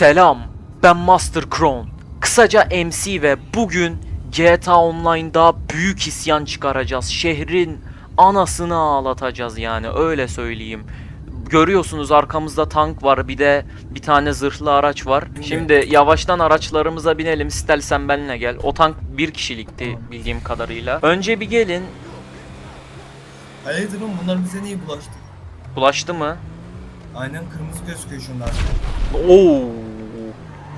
Selam, ben Master Crown. Kısaca MC ve bugün GTA Online'da büyük isyan çıkaracağız. Şehrin anasını ağlatacağız yani öyle söyleyeyim. Görüyorsunuz arkamızda tank var bir de bir tane zırhlı araç var. Şimdi yavaştan araçlarımıza binelim istersen benimle gel. O tank bir kişilikti bildiğim kadarıyla. Önce bir gelin. Hayırdır oğlum bunlar bize niye bulaştı? Bulaştı mı? Aynen kırmızı gözüküyor şunlar. Oo.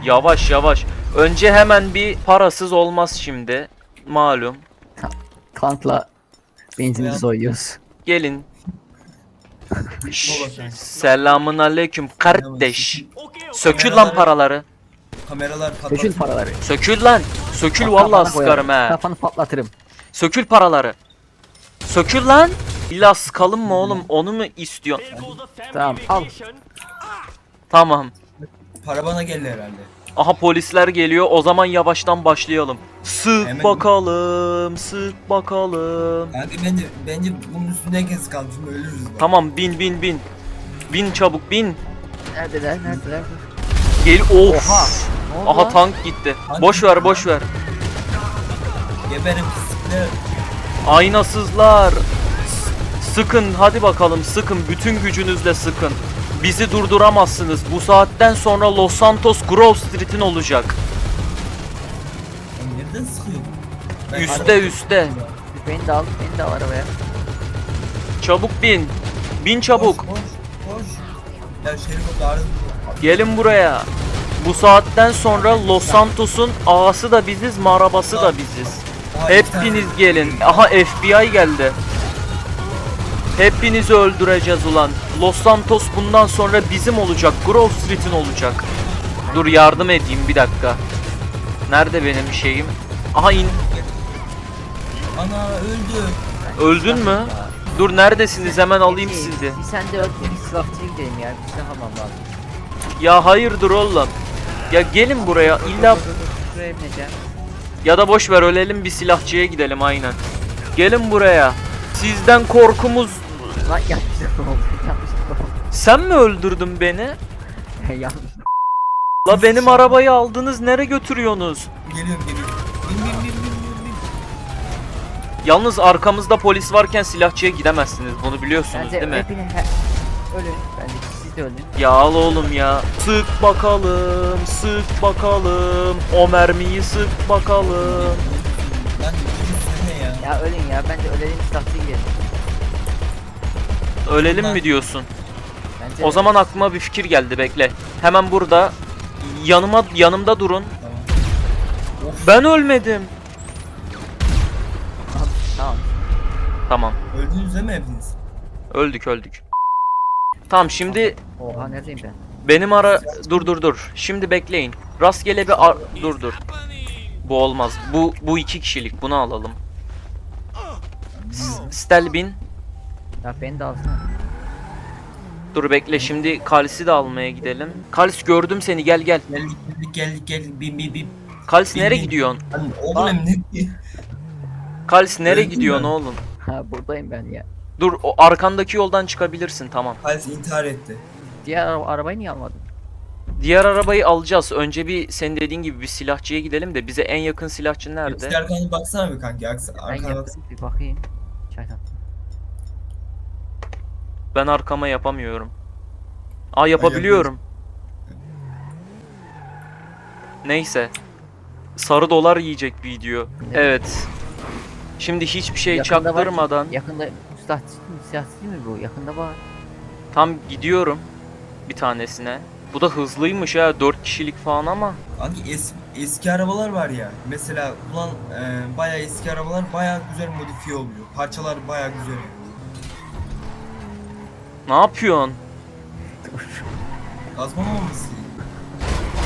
Yavaş yavaş. Önce hemen bir parasız olmaz şimdi. Malum. Tankla benzin Ya. soyuyoruz. Gelin. Selamun aleyküm kardeş. Sökül lan paraları. Kameralar patladı. Sökül paraları. Sökül lan. Sökül Bak, vallahi kafana sıkarım koyarım. he. Kafanı patlatırım. Sökül paraları. Sökül lan. İlla sıkalım mı oğlum? Onu mu istiyorsun? Tamam al. Tamam. Para bana geldi herhalde. Aha polisler geliyor. O zaman yavaştan başlayalım. Sık Hemen- bakalım. Sık bakalım. Kanka bence bence bunun üstündeyken sıkalım şimdi ölürüz bak. Tamam bin bin bin. Bin çabuk bin. Neredeler neredeler? Gel of. Oha. Ne oldu Aha lan? tank gitti. Tank Boş gitti ver lan. boş ver. Geberim pislikler. Aynasızlar. S- Sıkın hadi bakalım sıkın bütün gücünüzle sıkın. Bizi durduramazsınız. Bu saatten sonra Los Santos Grove Street'in olacak. Nereden sıkıyor? Ben- Üste üste. Beni de al beni de al arabaya. Çabuk bin. Bin çabuk. Koş koş. koş. Ya Şerif o. Gelin buraya. Bu saatten sonra Los Santos'un ağası da biziz, marabası da biziz. Hepiniz gelin. Aha FBI geldi. Hepinizi öldüreceğiz ulan. Los Santos bundan sonra bizim olacak. Grove Street'in olacak. Dur yardım edeyim bir dakika. Nerede benim şeyim? Aha in. Ana öldü. Öldün mü? Dur neredesiniz hemen alayım sizi. Bir sen de öl bir silahçıya gidelim ya. Bir silah almam lazım. Ya hayırdır oğlum. Ya gelin buraya. İlla Şuraya bineceğim. ya da boş ver ölelim bir silahçıya gidelim aynen. Gelin buraya. Sizden korkumuz Lan oldu. Sen mi öldürdün beni? Yanlış. La benim arabayı aldınız nereye götürüyorsunuz? Geliyorum geliyorum. Bin bin bin bin bin bin. Yalnız arkamızda polis varken silahçıya gidemezsiniz bunu biliyorsunuz Bence değil mi? hepini he... Ölün. Bence siz de ölün. Ya al oğlum ya. Sık bakalım, sık bakalım. O mermiyi sık bakalım. Lan ya. Ya ölün ya. Bence ölelim silahçıya gidelim. Ölelim mi diyorsun? Bence O zaman aklıma bir fikir geldi bekle. Hemen burada yanıma yanımda durun. Tamam. Of. Ben ölmedim. Tamam. Tamam. Öldünüz değil mi hepiniz? Öldük öldük. Tamam şimdi Oha neredeyim ben? Benim ara dur dur dur. Şimdi bekleyin. Rastgele bir ar- dur dur. Bu olmaz. Bu bu iki kişilik. Bunu alalım. S- Stelbin. Ya beni de alsana. Dur bekle. Şimdi Kals'i de almaya gidelim. Kals gördüm seni. Gel gel. Geldik geldik geldik geldik bin bin bin. Kals Bin, nereye bin. gidiyorsun? Lan oğlum ne? Kals nereye Öldüm gidiyorsun ben. oğlum? Ha buradayım ben ya. Dur o arkandaki yoldan çıkabilirsin tamam. Halis intihar etti. Diğer ara- arabayı niye almadın? Diğer arabayı alacağız. Önce bir senin dediğin gibi bir silahçıya gidelim de bize en yakın silahçı nerede? Eski arkana baksana bir kanki. Aksa, Ben arkana baksana. bir bakayım. Çaydan. Ben arkama yapamıyorum. Aa yapabiliyorum. Neyse. Sarı dolar yiyecek video. Evet. Şimdi hiçbir şey Yakında var ki- çaktırmadan Yakında silahçı mı? Silahçı mı bu? Yakında var. tam gidiyorum bir tanesine. Bu da hızlıymış ha 4 kişilik falan ama. Kanki es, eski arabalar var ya. Mesela ulan e, bayağı eski arabalar bayağı güzel modifiye oluyor. Parçalar bayağı güzel. Ne yapıyorsun? Gazma mı olması?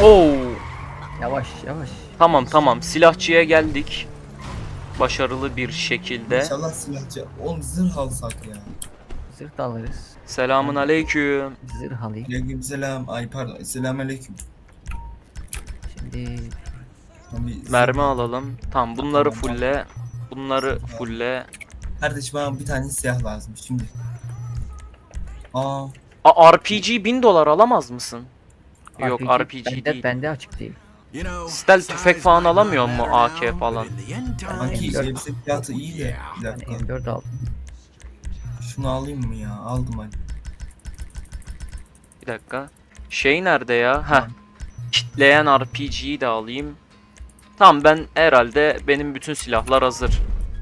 Oo. Yavaş yavaş. Tamam tamam silahçıya geldik. Başarılı bir şekilde. İnşallah silahçı. Oğlum zırh alsak ya. Zırh da alırız. Selamun aleyküm. Zırh alayım. Aleyküm selam. Ay pardon. Selam aleyküm. Şimdi Mermi alalım. Tamam bunları fulle. Bunları fulle. Kardeş bana bir tane silah lazım şimdi. Aa Aa, RPG 1000 dolar alamaz mısın? Yok RPG bende, değil. Bende açık değil. Stealth tüfek falan alamıyor mu AK falan? Kanki M4 elbise fiyatı iyi de. Bir Ben dakika. M4 aldım. Şunu alayım mı ya? Aldım hadi. Bir dakika. Şey nerede ya? Heh. Kitleyen RPG'yi de alayım. Tamam ben herhalde benim bütün silahlar hazır.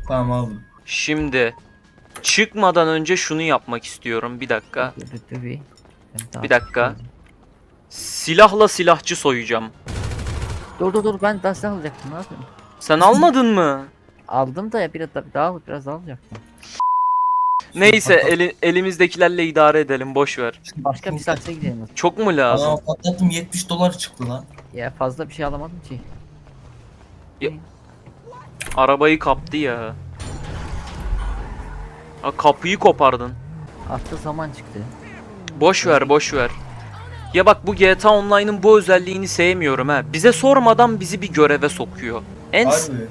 Tamam aldım. Şimdi çıkmadan önce şunu yapmak istiyorum. Bir dakika. Bir. Dakika. Silahla silahçı soyacağım. Dur dur dur ben daha silah alacaktım ne yapayım? Sen almadın mı? Aldım da ya biraz da daha biraz daha alacaktım. Neyse eli- elimizdekilerle idare edelim boş ver. Başka bir silahçıya gidelim. Çok mu lazım? Aa patlattım 70 dolar çıktı lan. Ya fazla bir şey alamadım ki. Arabayı kaptı ya. Ha, kapıyı kopardın. Attığı zaman çıktı. Boş ver boş ver. Ya bak bu GTA Online'ın bu özelliğini sevmiyorum ha. Bize sormadan bizi bir göreve sokuyor. En Harbi.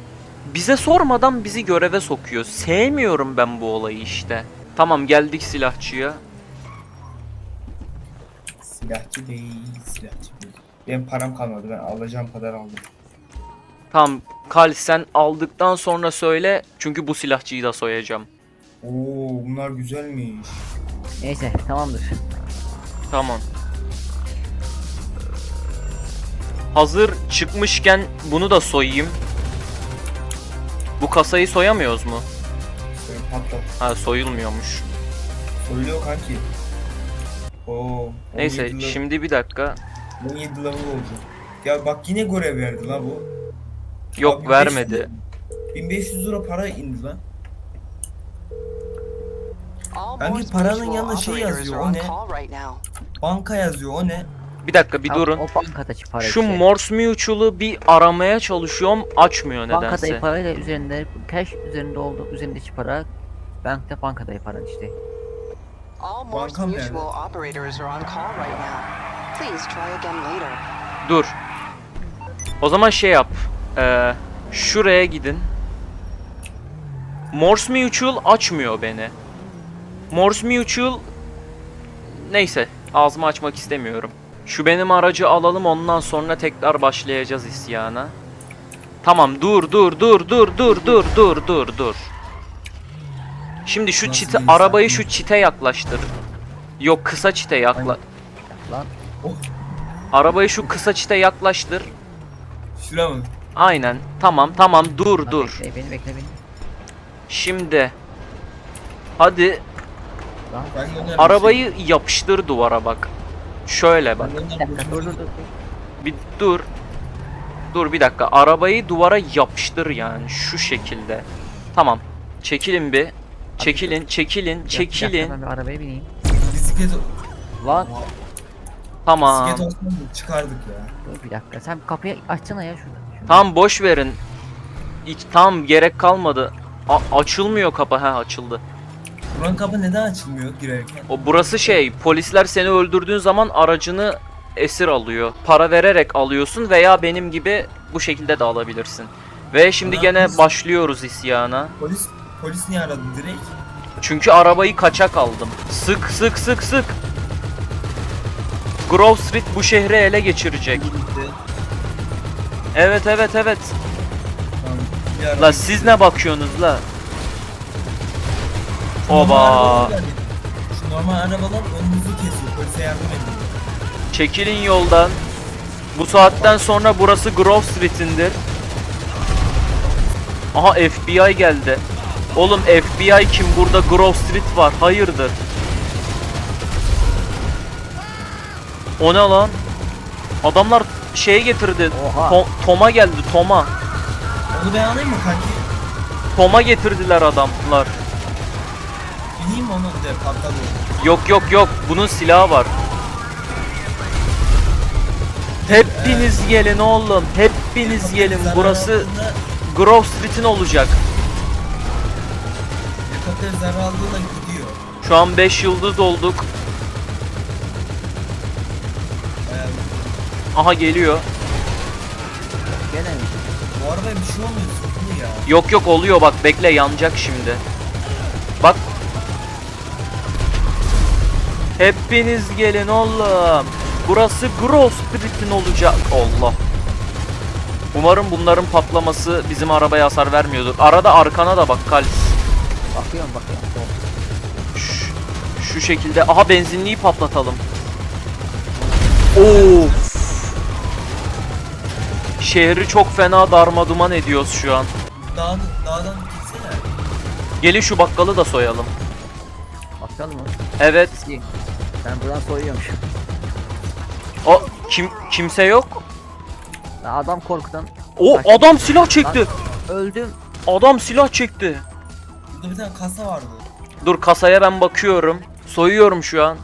bize sormadan bizi göreve sokuyor. Sevmiyorum ben bu olayı işte. Tamam geldik silahçıya. Silahçı değil, silahçı değil. Benim param kalmadı. Ben alacağım kadar aldım. Tamam Kal sen aldıktan sonra söyle. Çünkü bu silahçıyı da soyacağım. Oo bunlar güzelmiş. Neyse tamamdır. Tamam. Hazır çıkmışken bunu da soyayım. Bu kasayı soyamıyoruz mu? Patlat. Ha soyulmuyormuş. Söylüyor kanki. Oo. Neyse 17 level- şimdi bir dakika. 17 level olacak. Ya bak yine görev verdi la bu. Yok Abi, vermedi. 1500 lira para indi lan. Kanki paranın yanında şey yazıyor, o ne? Banka yazıyor o ne? Bir dakika bir durun. O bankadaki para Şu işte. Morse Mutual'ı bir aramaya çalışıyorum. Açmıyor nedense. Bankadaki parayla üzerinde cash üzerinde oldu üzerindeki para bankta bankadaki para işte. Bankam nerede? Dur. O zaman şey yap. Ee, şuraya gidin. Morse Mutual açmıyor beni. Morse Mutual neyse ağzımı açmak istemiyorum. Şu benim aracı alalım ondan sonra tekrar başlayacağız isyana. Tamam dur dur dur dur dur dur dur dur dur. Şimdi şu Nasıl çite insan arabayı şu çite yaklaştır. Yok kısa çite yakla. Lan Oh Arabayı şu kısa çite yaklaştır. şura mı? Aynen. Tamam tamam dur lan dur. Bekle beni bekle beni. Şimdi hadi Lan Ben arabayı yapıştır duvara bak. Şöyle bak. Ben bir dur dur dur. Bir dur. Dur bir dakika. Arabayı duvara yapıştır yani şu şekilde. Tamam. Çekilin bir. Çekilin, çekilin, Bir dakika, çekilin. Ben bir arabaya bineyim. Bisiklet, Lan Tamam. bisiklet çıkardık ya. dur bir dakika sen kapıyı açsana ya şurada. Şurada. Tamam boş verin. Hiç tam gerek kalmadı. A- açılmıyor kapı. Ha açıldı. Buranın kapı neden açılmıyor girerken? O burası şey, polisler seni öldürdüğün zaman aracını esir alıyor. Para vererek alıyorsun veya benim gibi bu şekilde de alabilirsin. Ve şimdi Ana, gene biz- başlıyoruz isyana. Polis polis niye aradı direkt? Çünkü arabayı kaçak aldım. Sık sık sık sık. Grove Street bu şehri ele geçirecek. Gitti. Evet evet evet. Tamam. bir araba La siz ne bakıyorsunuz la? Oba. Şu normal arabalar önünüzü kesiyor. Polise yardım ediyor. Çekilin yoldan. Bu saatten sonra burası Grove Street'indir. Aha FBI geldi. Oğlum FBI kim? Burada Grove Street var. Hayırdır? O ne lan? Adamlar şeye getirdi. To- Tom'a geldi. Tom'a. Onu ben alayım mı kanki? Tom'a getirdiler adamlar. Bineyim onu de patladı. Yok yok yok. Bunun silahı var. Hepiniz gelin oğlum. Hepiniz gelin. Burası aldığında- Grove Street'in olacak. Helikopter zarar aldığında gidiyor. Şu an 5 yıldız olduk. Aha geliyor. Gene mi? Bu arabaya bir şey olmuyor. Yok yok oluyor bak bekle yanacak şimdi. Bak. Hepiniz gelin oğlum. Burası Grove Spirit'in olacak. Allah. Umarım bunların patlaması bizim arabaya hasar vermiyordur. Arada arkana da bak Kalis. Bakıyorum bakıyorum. Şu, şu şekilde. Aha benzinliği patlatalım. Of. Şehri çok fena darma duman ediyoruz şu an. Dağdan, dağdan gitsene. Gelin şu bakkalı da soyalım. Bakalım mı? Evet. İyi. Ben buradan soyuyorum şu. O kim kimse yok. Ya Adam korkudan O Bak. adam silah çekti. öldüm. Adam silah çekti. Burada bir tane kasa vardı. Dur kasaya ben bakıyorum. Soyuyorum şu an.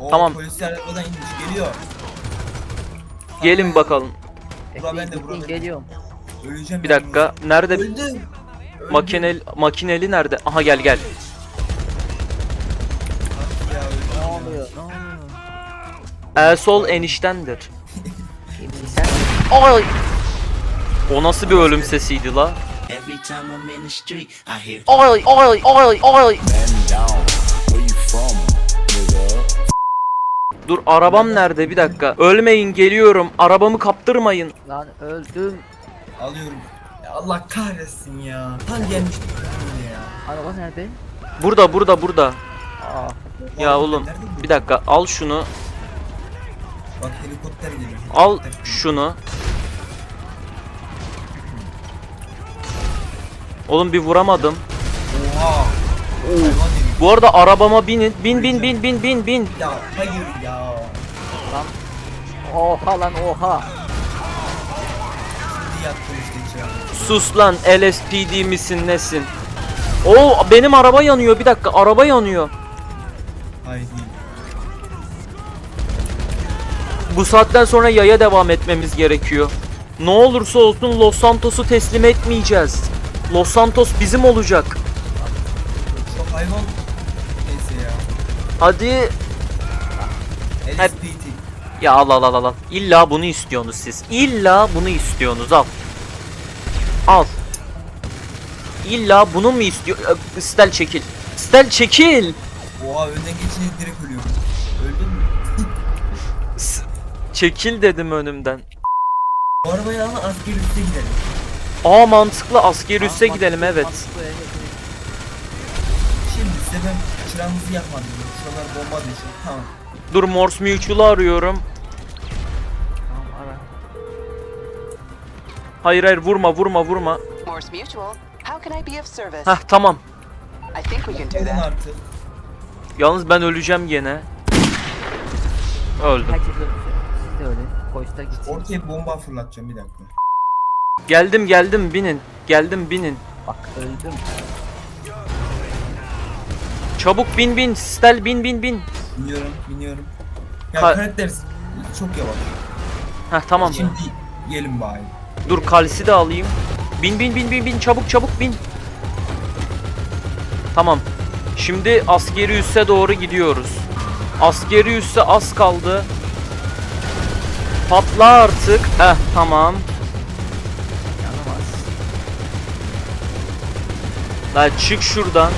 O Tamam. polisler arabadan inmiş geliyor. Gelin bakalım. Bura Bekleyin, bende, bura geliyorum. Öleceğim Bir ben dakika. Nerede? Öldüm. Makineli makineli nerede? Aha gel gel. Ya, öldüm Ne ya. oluyor? Ne oluyor? El sol eniştendir. Sen? Ay! O nasıl bir ölüm sesiydi la? Ay ay ay ay. Dur arabam nerede? Bir dakika. Ölmeyin geliyorum. Arabamı kaptırmayın. Lan öldüm. Alıyorum. Ya Allah kahretsin ya. Tam gelmiş ya. Araba nerede? Burada burada burada. Aa. Ya oğlum bir dakika al şunu. Bak helikopter geliyor. Al şunu. Oğlum bir vuramadım. Oha. Bu arada arabama binin. Bin bin bin bin bin bin. Ya hayır ya. Oha lan oha. İşte içeri. Sus lan LSPD misin nesin? Oo benim araba yanıyor bir dakika araba yanıyor. Değil. Bu saatten sonra yaya devam etmemiz gerekiyor. Ne olursa olsun Los Santos'u teslim etmeyeceğiz. Los Santos bizim olacak. Çok hayvan. Neyse ya. Hadi. LSPT. Ya al al al al. İlla bunu istiyorsunuz siz. İlla bunu istiyorsunuz al. Al. İlla bunu mu istiyor? Stel çekil. Stel çekil. Oha önden geçince direkt ölüyorum. Öldün mü? Çekil dedim önümden. Bu arabayı alın askeri üste gidelim. Aa mantıklı askeri üsse Mantıklı, gidelim evet. mantıklı, evet, evet. Şimdi size ben çıramızı yapmadım. Şuralar bomba düşün. Tamam. Dur Morse Mutual'ı arıyorum. Tamam ara. Hayır hayır vurma vurma vurma. Morse Mutual. How can I be of service? Heh tamam. I think we can do Olun that. artık. Yalnız ben öleceğim gene. Öldüm. Herkes öldü. Siz de öyle. Polisler gitsin. Ortaya bomba fırlatacağım bir dakika. Geldim geldim binin. Geldim binin. Bak öldüm. Çabuk bin bin. Stel bin bin bin. Biniyorum, biniyorum. Ya Ka- karakter çok yavaş. Heh tamam. Şimdi gelin bari. Dur kalsi de alayım. Bin bin bin bin bin çabuk çabuk bin. Tamam. Şimdi askeri üsse doğru gidiyoruz. Askeri üsse az kaldı. Patla artık. Heh tamam. Yanamaz. La çık şuradan.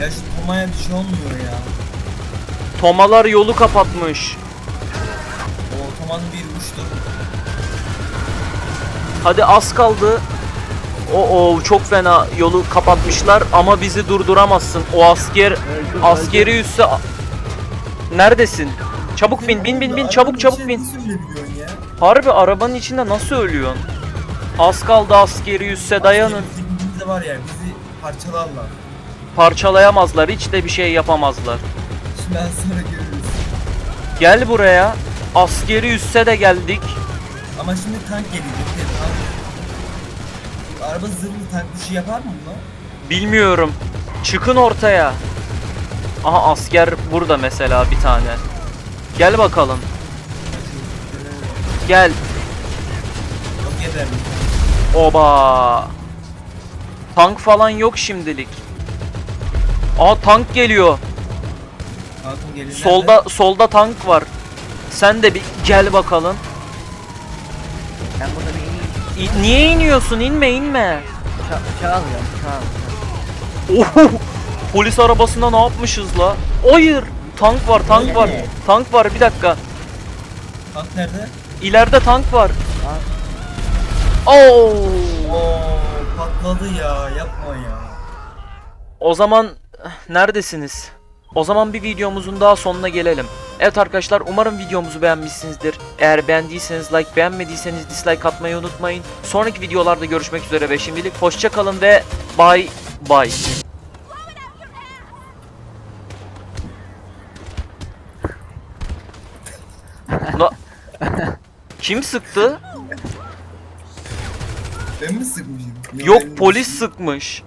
Ya şu Toma'ya bir şey olmuyor ya. Tomalar yolu kapatmış. O Toma'nın bir uçtu. Hadi az kaldı. O o çok fena yolu kapatmışlar ama bizi durduramazsın. O asker askeri üsse Neredesin? Çabuk bin bin bin bin çabuk çabuk bin. Harbi arabanın içinde nasıl ölüyorsun? Az kaldı askeri üsse dayanın. Dibimizde var ya bizi parçalarlar. Parçalayamazlar hiç de bir şey yapamazlar. Şimdi az sonra görürüz. Gel buraya. Askeri üsse de geldik. Ama şimdi tank gelecek. Araba zırhlı şey yapar mı buna? Bilmiyorum. Çıkın ortaya. Aha asker burada mesela bir tane. Gel bakalım. Gel. Yok mi? Oba. Tank falan yok şimdilik. Aa tank geliyor. Tankın. Solda solda tank var. Sen de bir gel bakalım. Ben burada bir ineyim. İ- niye iniyorsun? İnme inme. Alıyorum. Uçağı alıyorum. Oho! Polis arabasında ne yapmışız la? Hayır. tank var tank var. Tank var bir dakika. Tank nerede? İleride tank var. Oo! Oo patladı ya yapma ya. O zaman eh, neredesiniz? O zaman bir videomuzun daha sonuna gelelim. Evet arkadaşlar umarım videomuzu beğenmişsinizdir. Eğer beğendiyseniz like beğenmediyseniz dislike atmayı unutmayın. Sonraki videolarda görüşmek üzere ve şimdilik hoşça kalın ve bye bye. Kim sıktı? Ben mi sıkmışım? Yok polis sıkmış.